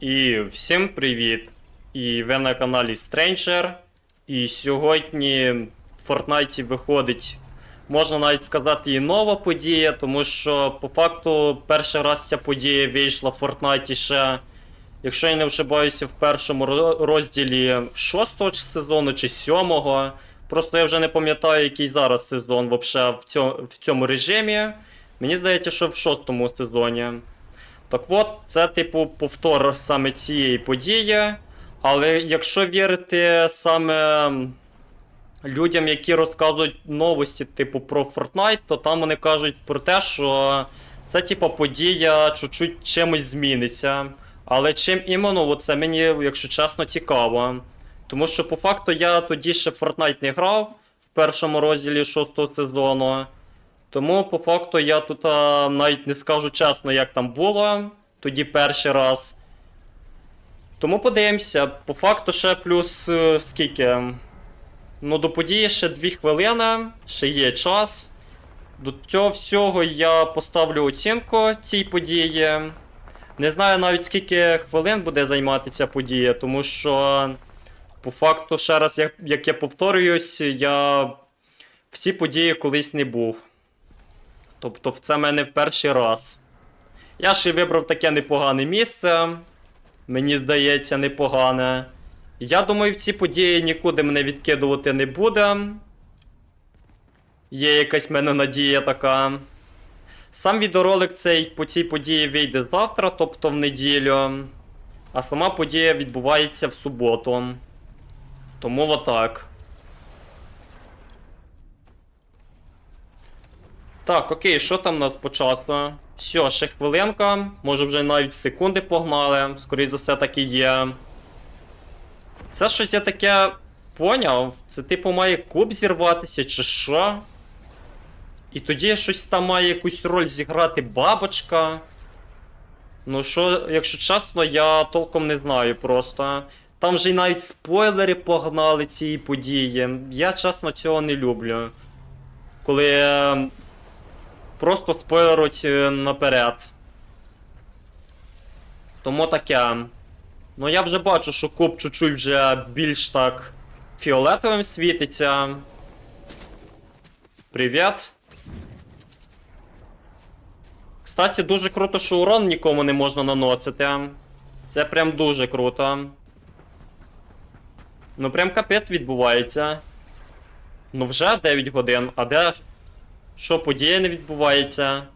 І всім привіт! І ви на каналі Stranger. І сьогодні в Fortnite виходить, можна навіть сказати, і нова подія, тому що по факту перший раз ця подія вийшла в Fortnite ще, якщо я не ошибаюся, в першому розділі 6 сезону чи 7. Просто я вже не пам'ятаю, який зараз сезон вообще в цьому, в цьому режимі. Мені здається, що в шостому сезоні. Так от, це, типу, повтор саме цієї події. Але якщо вірити саме людям, які розказують новості, типу, про Fortnite, то там вони кажуть про те, що це, типу, подія чуть-чуть чимось зміниться. Але чим іменно, це мені, якщо чесно, цікаво. Тому що по факту я тоді ще Fortnite не грав в першому розділі шостого сезону. Тому по факту я тут а, навіть не скажу чесно, як там було тоді перший раз. Тому подивимося. По факту ще плюс е, скільки. Ну, до події ще 2 хвилини, ще є час. До цього всього я поставлю оцінку цій події. Не знаю навіть скільки хвилин буде займати ця подія, тому що. По факту, ще раз, як, як я повторююсь, я в цій події колись не був. Тобто, це в мене в перший раз. Я ще вибрав таке непогане місце. Мені здається, непогане. Я думаю, в ці події нікуди мене відкидувати не буде. Є якась в мене надія така. Сам відеоролик цей по цій події вийде завтра, тобто в неділю. А сама подія відбувається в суботу. Тому отак. Так, окей, що там у нас по? Все, ще хвилинка. Може вже навіть секунди погнали. Скоріше за все так і є. Це щось я таке поняв. Це типу має куб зірватися, чи що? І тоді щось там має якусь роль зіграти бабочка. Ну що, якщо чесно, я толком не знаю просто. Там вже й навіть спойлери погнали цієї події. Я чесно цього не люблю. Коли е, просто спойлеруть е, наперед. Тому таке. Ну я вже бачу, що куб чуть-чуть вже більш так фіолетовим світиться. Привіт. Кстати, дуже круто, що урон нікому не можна наносити. Це прям дуже круто. Ну прям капець відбувається. Ну вже 9 годин, а де. Що подія не відбувається?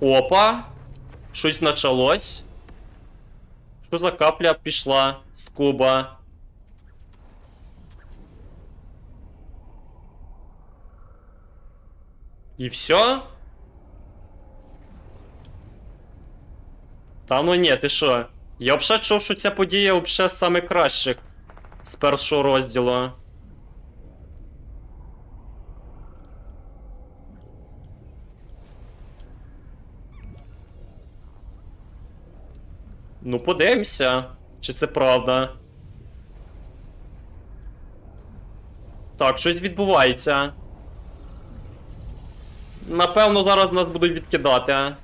Опа! Щось почалось. Що за капля пішла з куба? І все? Та ну ні, ти що? Я взагалі чув, що ця подія взагалі з саме кращих з першого розділу. Ну, подивимося, чи це правда. Так, щось відбувається. Напевно, зараз нас будуть відкидати.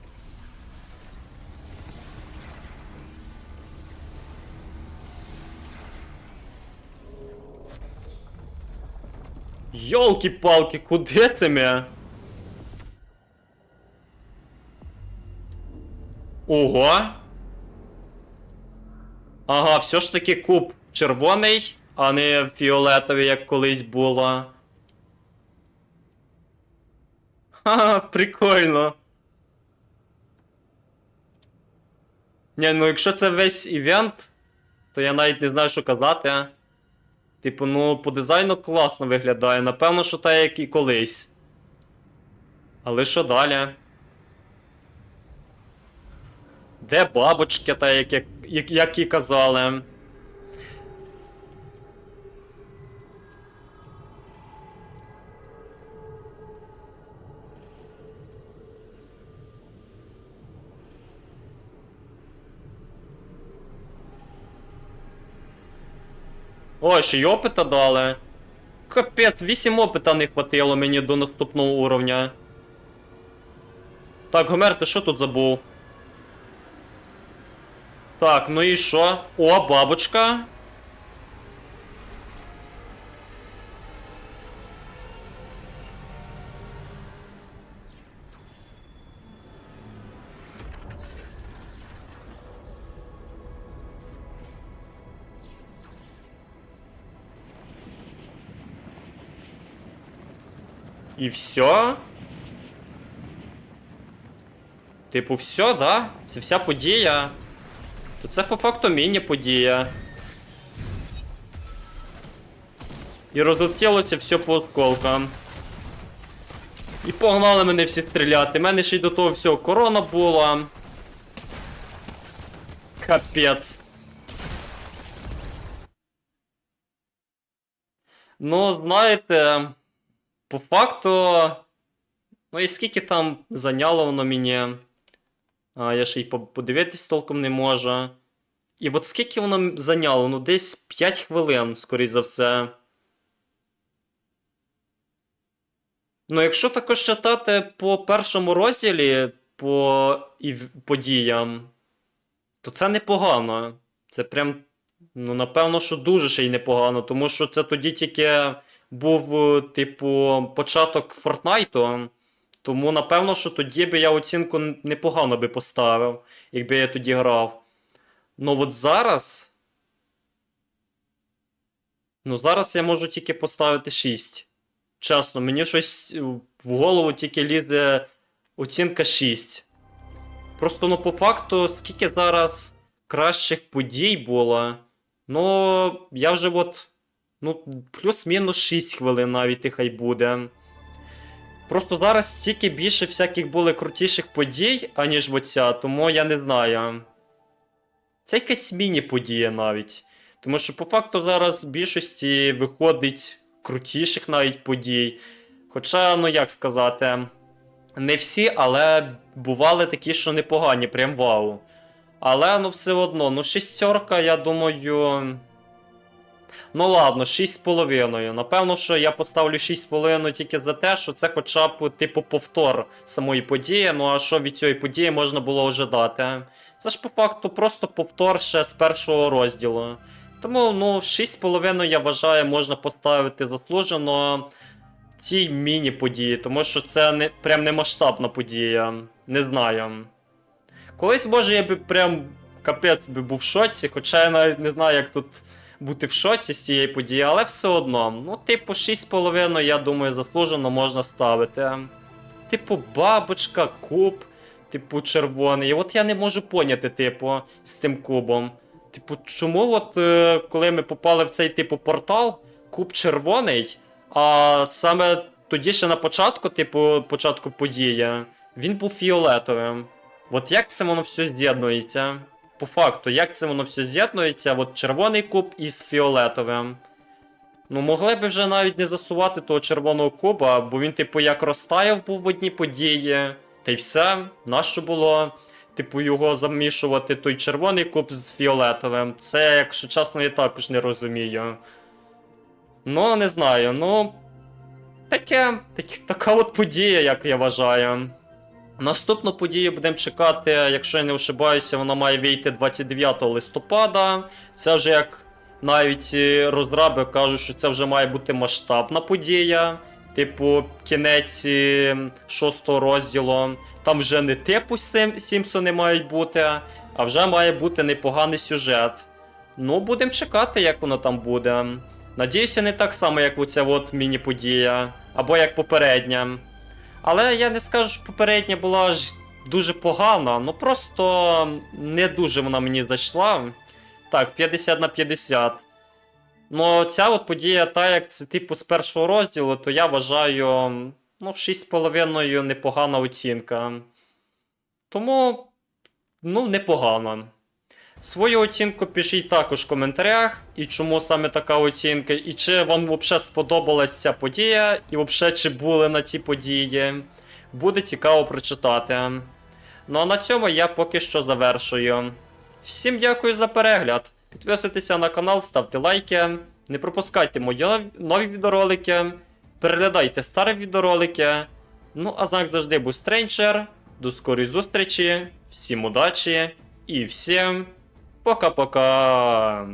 Йолки-палки, куди це ми? Ого. Ага, все ж таки куб червоний, а не фіолетовий, як колись було. Ха, прикольно. Ні, ну якщо це весь івент, то я навіть не знаю, що казати. Типу, ну, по дизайну класно виглядає. Напевно, що так, як і колись. Але що далі? Де бабочки, та як, як, як, як і казали. Ой, ще й опита дали. Капець, 8 опита не хватило мені до наступного уровня. Так, Гомер, ти що тут забув? Так, ну і що? О, бабочка. І все? Типу, все, да? Це вся подія. То це по факту міні-подія. І розлетілося все по осколкам. І погнали мене всі стріляти. У мене ще й до того всього корона була. Капець. Ну, знаєте, по факту. Ну і скільки там зайняло воно мені. Я ще й подивитись толком не можу. І от скільки воно зайняло? Ну, десь 5 хвилин, скоріш за все. Ну, якщо також читати по першому розділі по і подіям, то це непогано. Це прям, ну, напевно, що дуже ще й непогано, тому що це тоді тільки був, е, типу, початок Фортнайту. Тому, напевно, що тоді би я оцінку непогано би поставив, якби я тоді грав. Ну от зараз. Ну, зараз я можу тільки поставити 6. Чесно, мені щось е, в голову тільки лізе оцінка 6. Просто, ну, по факту, скільки зараз кращих подій було. Ну, я вже от. Ну, плюс-мінус 6 хвилин навіть і хай буде. Просто зараз стільки більше всяких були крутіших подій, аніж оця, тому я не знаю. Це якась міні-подія навіть. Тому що по факту зараз в більшості виходить крутіших навіть подій. Хоча, ну як сказати, не всі, але бували такі, що непогані, прям вау. Але ну все одно, ну шістерка, я думаю. Ну ладно, 6,5. Напевно, що я поставлю 6,5 тільки за те, що це хоча б типу повтор самої події. Ну а що від цієї події можна було ожидати? Це ж по факту просто повтор ще з першого розділу. Тому, ну, 6,5 я вважаю, можна поставити заслужено цій міні-події, тому що це не, прям не масштабна подія. Не знаю. Колись, може, я би прям капець би був в шоці, хоча я навіть не знаю, як тут бути в шоці з цієї події, але все одно. Ну, типу, 6,5, я думаю, заслужено можна ставити. Типу, бабочка, куб, типу, червоний. От я не можу поняти, типу, з тим кубом. Типу, чому от е, коли ми попали в цей типу портал, куб червоний, а саме тоді ще на початку, типу, початку події, він був фіолетовим. От як це воно все з'єднується? По факту, як це воно все з'єднується? От червоний куб із фіолетовим. Ну, могли б вже навіть не засувати того червоного куба, бо він, типу, як розтаяв був в одній події. Та й все, нащо було, типу, його замішувати, той червоний куб з фіолетовим. Це, якщо чесно, я також не розумію. Ну, не знаю, ну. Таке, таке, така от подія, як я вважаю. Наступну подію будемо чекати, якщо я не ошибаюся, вона має вийти 29 листопада. Це вже як навіть е, розраби кажуть, що це вже має бути масштабна подія. Типу, кінець е, шостого розділу. Там вже не типу Сімпсони мають бути, а вже має бути непоганий сюжет. Ну, будемо чекати, як воно там буде. Надіюся, не так само, як оця от міні-подія, або як попередня. Але я не скажу, що попередня була ж дуже погана, ну просто не дуже вона мені зайшла. Так, 50 на 50. Ну, ця от подія, та як це типу з першого розділу, то я вважаю, ну, 6,5 непогана оцінка. Тому, ну, непогано. Свою оцінку пишіть також в коментарях, і чому саме така оцінка, і чи вам взагалі сподобалась ця подія, і взагалі чи були на цій події. Буде цікаво прочитати. Ну а на цьому я поки що завершую. Всім дякую за перегляд. Підписуйтеся на канал, ставте лайки, не пропускайте мої нові відеоролики, переглядайте старі відеоролики. Ну а знак завжди був Стренчер. До скорої зустрічі, всім удачі і всім Пока-пока.